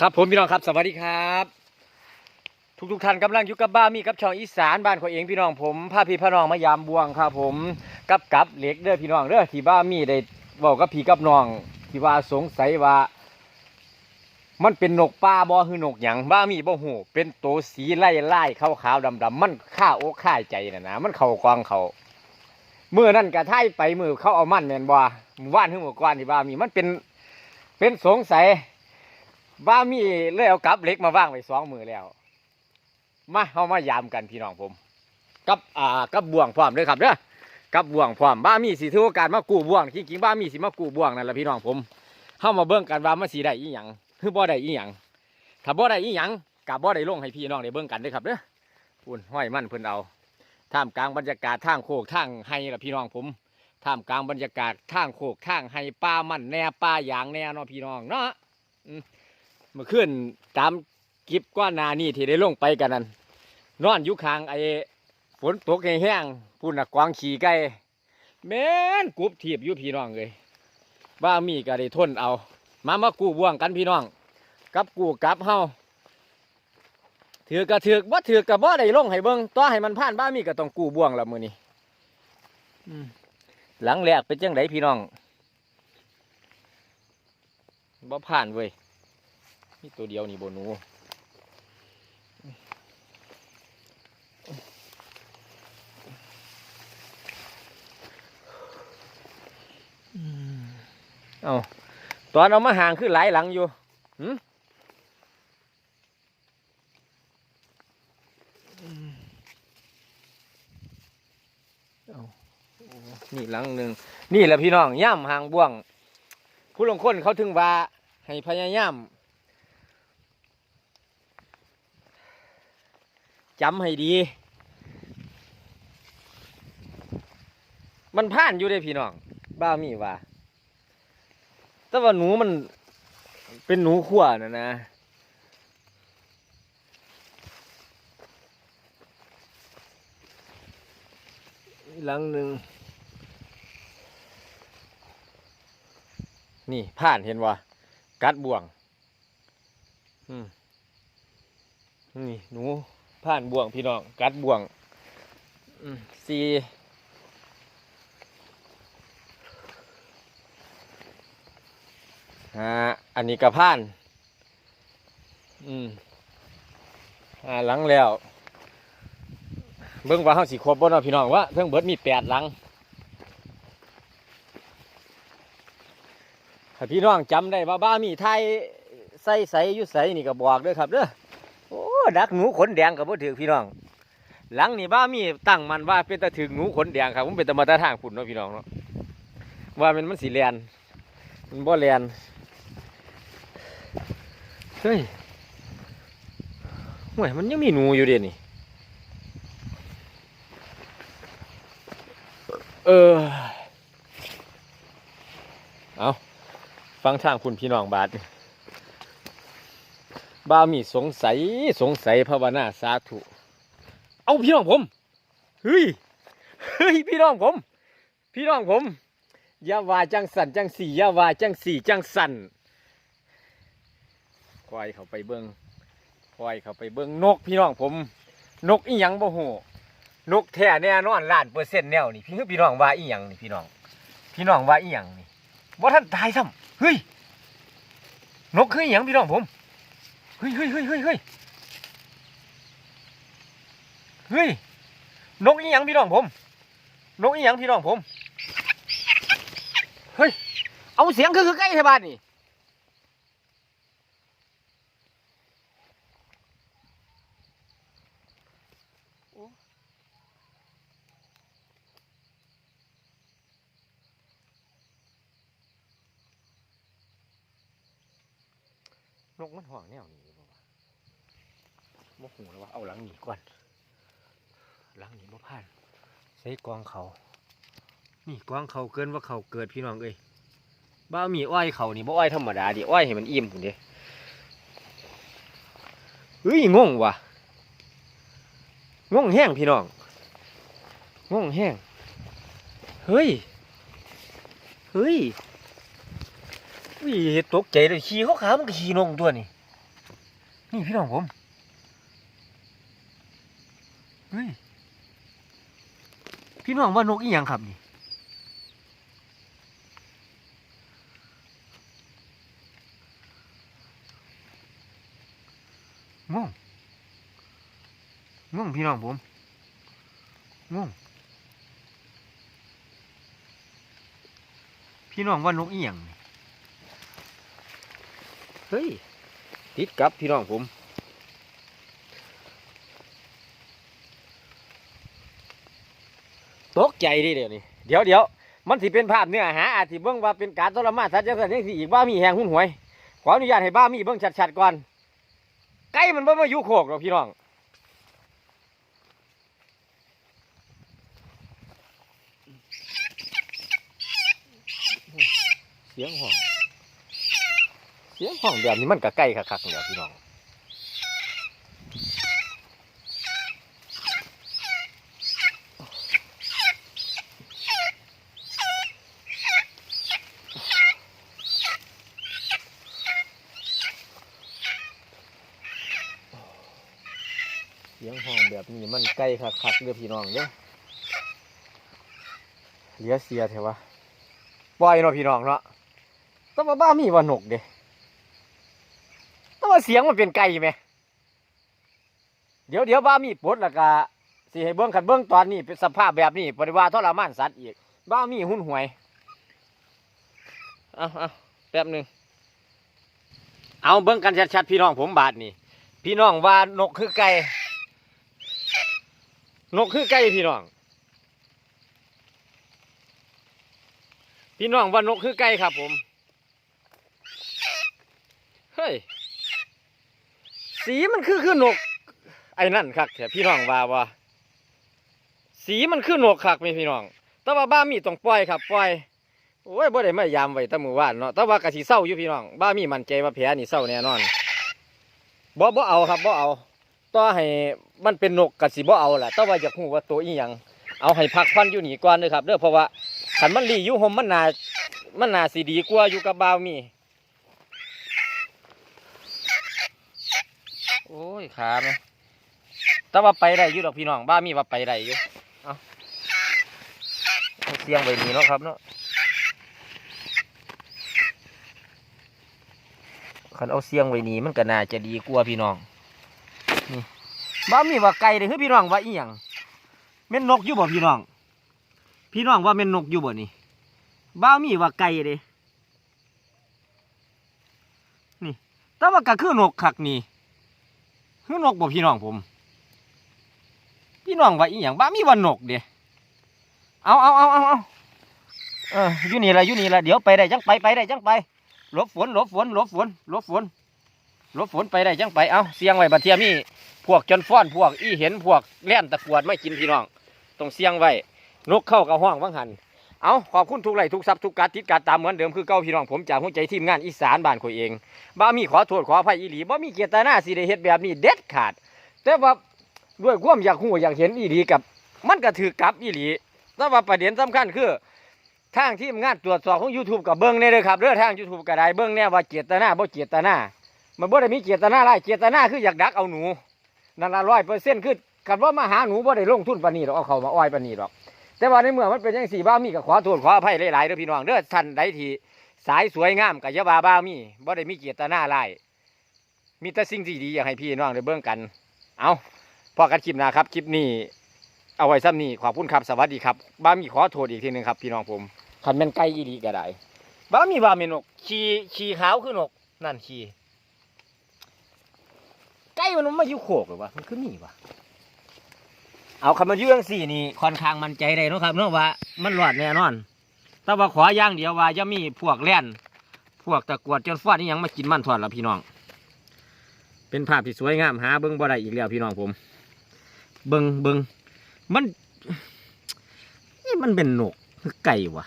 ครับผมพี่น้องครับสวัสดีครับ ทุกทุกๆท่านกำลังอยู่กับบ้ามีกับช่องอีสานบ้านของเองพี่น้องผมพาพี่พี่น้องมายามบวงครับผมกับกับเหล็กเด้อพี่น้องเด้อที่บ้ามีได้บอกกับพี่กับน้องที่ว่าสงสัยว่า มันเป็นนกป่าบ่คือนกหยังบ้ามีบ่หูเป็นตัวสีไล่ไล่ขาวขาวดำดำมันฆ่าโอกฆ่าใจนะนะมันเข่ากองเขาเมื่อนั่นกระท่ายไปมือเขาเอามันแมนบ่หมู่บ้านหรือหมู่กวนที่บ้ามีมันเป็นเป็นสงสัย บ้ามีเลยเอากับเหล็กมาว่างไว้สองมือแล้ว มาเอามายามกันพี่น้องผม กับอ่ากับบ่วงพร้อมเลยครับเด้อกับบ่วงพร้อมบ้ามีสิถือโอกาสมากู้บ่วงจริงๆบ้ามีสิมากู้บ่วงนั่นแหละพี่น้องผมเข้ามาเบิ่งกันว่ามันสิได้อีหยังคือบ่ได้อีหยังถ้าบ่ได้อีหยังกับบ่ได้ลงให้พี่น้องได้เบิ่งกันเด้อครับเด้อปุ่นห้อยมั่นเพิ่นเอาท่ามกลางบรรยากาศทางโคกทางไห้ล่ะพี่น้องผมท่ามกลางบรรยากาศทางโคกทางไห้ป่ามันแน่ป่าหยางแน่เนาะพี่น้องเนาะ เมื่อคืนตามคลิปก้อนนานี่ที่ได้ลงไปกันนั้นนอนอยู่ข้างไอ้ฝนตกแห้งๆพุ่นกวางขี่ไก่แม่นกุบทีบอยู่พี่น้องเลยบ้ามีก็ได้ทนเอา มามากู้บ่วงกันพี่น้อง กับกู้กับเฮาถือกระถือกบ่ถือกกับบ่ได้ลงให้เบิ่งต่อให้มันผ่านบ้ามีก็ต้องกู้บ่วงละมือนี้หลังแรกเป็นจังไดพี่น้องบ่ผ่านเว้ย นี่ตัวเดียวนี่โบนูเอาตอนเอามาห่างคือหลายหลังอยู่หืมเอานี่หลังหนึ่งนี่แหละพี่น้องย่ำห่างบ่วง ผู้ลงคนเขาถึงว่าให้พยายาม จำให้ดี มันผ่านอยู่ได้พี่น้อง บ้ามีว่า แต่ว่าหนูมันเป็นหนูขั้วนะนะหลังหนึ่งนี่ผ่านเห็นว่ากัดบ่วง อืม นี่หนู ผ่านบ่วงพี่น้อง กัดบ่วงสี่ฮะอันนี้กระผ่าน อืมอ่าหลังแล้ว เบิ่งว่าเฮาสิครบบ่เนาะพี่น้องว่าเพิ่งเบิดมีแปดหลังถ้าพี่น้องจำได้ว่าบ้ามีไทยใส่ใส่อยู่ใส่นี่ก็บอกด้วยครับเด้อ ดักหนูขนแดงกับพ่ถือพี่น้อง หลังนี่บ้ามีตั้งมันว่าเป็นตะถึงหนูขนแดงครับผมเป็นตะมาตะทางฝุ่นเนาะพี่น้องเนาะว่ามันมันสีแลนมันบ่แลนเฮ้ยห่วยมันยังมีหนูอยู่เด่นี่เออเอาฟังทางคุณพี่น้องบาท บ้ามีสงสัยสงสัยภาวนาสาธุ เอาพี่น้องผมเฮ้ยเฮ้ยพี่น้องผม พี่น้องผมยาว่าจังสันจังสี่ยาว่าจังสี่จังสันควายเขาไปเบิงควายเขาไปเบิงนกพี่น้องผม นกอีหยังบ่หูนกแท้แน่นอนล้านเปอร์เซ็นต์แนวนี่พี่พี่น้องว่าอีหยังนี่พี่น้อง พี่น้องว่าอีหยังนี่ว่าท่านตายซ้ำเฮ้ยนกคืออีหยังพี่น้องผม เฮ้ยเฮ้ยเฮ้ยเฮ้ยเฮ้ยเฮ้ยนกอีหยังพี่น้องผมนกอีหยังพี่น้องผม เฮ้ย เอาเสียงคือคือใกล้เทบานนี่ กมันห่วงแนวนี้บ่วะโมโหแล้ววะเอาหลังหนีก่อนหลังหนีบ่ผ่านใส่กองเขา นี่กองเขาเกินว่าเขาเกิดพี่น้องเอ้ยบ้ามีอ้อยเขานี่บ่อ้อยธรรมดาดิอ้อยให้มันอิ่มพุ่นเด้เฮ้ยงงว่ะงงแห้งพี่น้องงงแห้งเฮ้ยเฮ้ย อุ้ยตกใจเลยขี่เขาขามันก็ขี่นงตัวนี่นี่พี่น้องผมเฮ้ยพี่น้องว่านกอีหยังครับนี่งงงงพี่น้องผมงงพี่น้องว่านกอีหยังนี่ เฮ้ยติดกับพี่น้องผมตกใจดิเดี๋ยวนี้เดี๋ยวเดี๋ยวมันสิเป็นภาพเนื้อหาอาจสิเบิ่งว่าเป็นการทรมานสัตว์จังซั่นจังซี่อีกบ้ามีแหงหุ่นหวย ขออนุญาตให้บ้ามีเบิ่งชัดๆก่อนไก่มันบ่มาอยู่โคกหรอกพี่น้องเสียงห้อง เสียงห้องแบบนี้มันก็ใกล้คักๆแล้วพี่น้องเสียงห้องแบบนี้มันใกล้คักๆเด้อพี่น้องเด้อเหลือเสียเถอะวะปล่อยเนาะพี่น้องเนาะแต่ว่าบ้ามีว่านกเด้ ว่าเสียงมันเป็นไก่ไหมเดี๋ยวเดี๋ยวบ้ามีปลดแล้วก็สิให้เบิ้งขันเบิ้งตอนนี้เป็นสภาพแบบนี้ปริวาทรมานสัตว์อีกบ้ามีหุ่นหวยเอาเอาแป๊บหนึ่งเอาเบิ้งกันชัดๆพี่น้องผมบาดนี่พี่น้องว่านกคือไก่นกคือไก่พี่น้อง พี่น้องว่านกคือไก่ครับผม เฮ้ย สีมันคือคือนก ไอ้นั่นคักแถพี่น้องว่าว่าสีมันคือนกคักไหมพี่น้อง แต่ว่าบ้ามีต้องปล่อยครับปล่อยโอ้ยบ่ได้มายามไว้แตั้มือว่านเนาะแต่ว่ากะสิเศร้าอยู่พี่น้องบ้ามีมันใจว่าแผลนี่เศร้าแน่นอนบ่บ่เอาครับบ่เอาต่อให้มันเป็นนกกะสิบ่เอาแหละแต่ว่าอยากฮู้ว่าตัวอีหยังเอาให้พักพันอยู่หนีก่อนเด้อครับเด้อเพราะว่าคันมันรีอยู่หมมันนามันนาสิดีกว่าอยู่กับบ่ามี โอ้ยขาไหมแต่ว่าไปได้อยู่ดอกพี่น้องบ้ามีว่าไปได้อยู่เอาเสียงไว้นี่เนาะครับเนาะคันเอาเสียงไว้นี่มันก็น่าจะดีกว่าพี่น้องนี่บ้ามีว่าไก่เลยคือพี่น้องว่าอีหยังแม่นนกอยู่บ่พี่น้อง พี่น้องว่าแม่นนกอยู่บ่นี่บ้ามีว่าไก่เด้นี่แต่ว่าก็คือนกคักนี่ คือนกบ่พี่น้องผม พี่น้องว่าอีหยังบ้ามีว่านกเด้เอาเอาเอาเอาเอาเอออยู่นี่ละอยู่นี่ละเดี๋ยวไปได้จังไปไปได้จังไปหลบฝนหลบฝนหลบฝนหลบฝนหลบฝนไปได้จังไปเอาเสียงไว้บัดเทียมีพวกจนฟ้อนพวกอีเห็นพวกแล่นตะกวดไม่กินพี่น้องต้องเสียงไว้นกเข้ากับห้องวังหัน เอาขอบคุณทุกไหลทุกซับทุกการติดการตามเหมือนเดิมคือเก้าพี่น้องผมจากหัวใจทีมงานอีสานบ้านข่อยเองบ้ามีขอโทษขออภัยอีหลีบ่มีเกียรตนาสิได้เฮ็ดแบบนี้เด็ดขาด แต่ว่าด้วยความอยากหูอยากเห็นอีหลีกับ มันก็ถือกับอีหลีแต่ว่าประเด็นสำคัญคือทางทีมงานตรวจสอบของ YouTube กับเบิ้งแน่เลยครับเด้องทาง YouTube ก็ได้เบิ้งแน่ว่าเจตนาบ่เจตนา มันบ่ได้มีเจตนาไรเจตนาคืออยากดักเอาหนูนั่นละร้อยเปอร์เซ็นต์คือคันว่ามาหาหนูบ่ได้ลงทุนปานีหรอกเอาเขามาอ้อยปานีหรอก แต่ว่าในเมื่อมันเป็นจังสี่บ้ามีก็ขอโทษขออภัยหลายๆเด้อพี่น้องเด้อท่านใดที่สายสวยงามกับยาบาบ้ามีบ่ได้มีเกียรตินาไรมีแต่สิ่งที่ดีอยากให้พี่น้องได้เบิ่งกัน เอาพอกันคลิปนาครับ คลิปนี้เอาไว้ซ้ำนี้ขอบคุณครับ สวัสดีครับ บ้ามีขอโทษอีกทีหนึ่งครับพี่น้องผมขันแม่นไก่อีดีก็ได้บ้ามีบ้ามนนกขี่ขี่ขาวคือนกนั่นขี่ไก่มันมาอยู่โขกหรือวะมันคือนี่วะ เอาคำมาเรื่องสี่นี่ค่อนข้างมั่นใจได้นะครับเนาะว่ามันหลอดแน่นอน แต่ว่าขออย่างเดียวว่าจะมีพวกแล่นพวกตะกรวดจนฟาดนี่ยังมากินมันทอดแล้วพี่น้อง เป็นภาพที่สวยงามหาเบิ้งบ่ได้อีกแล้วพี่น้องผม เบิ้งเบิ้งมันนี่มันเป็นหนกคือไก่วะ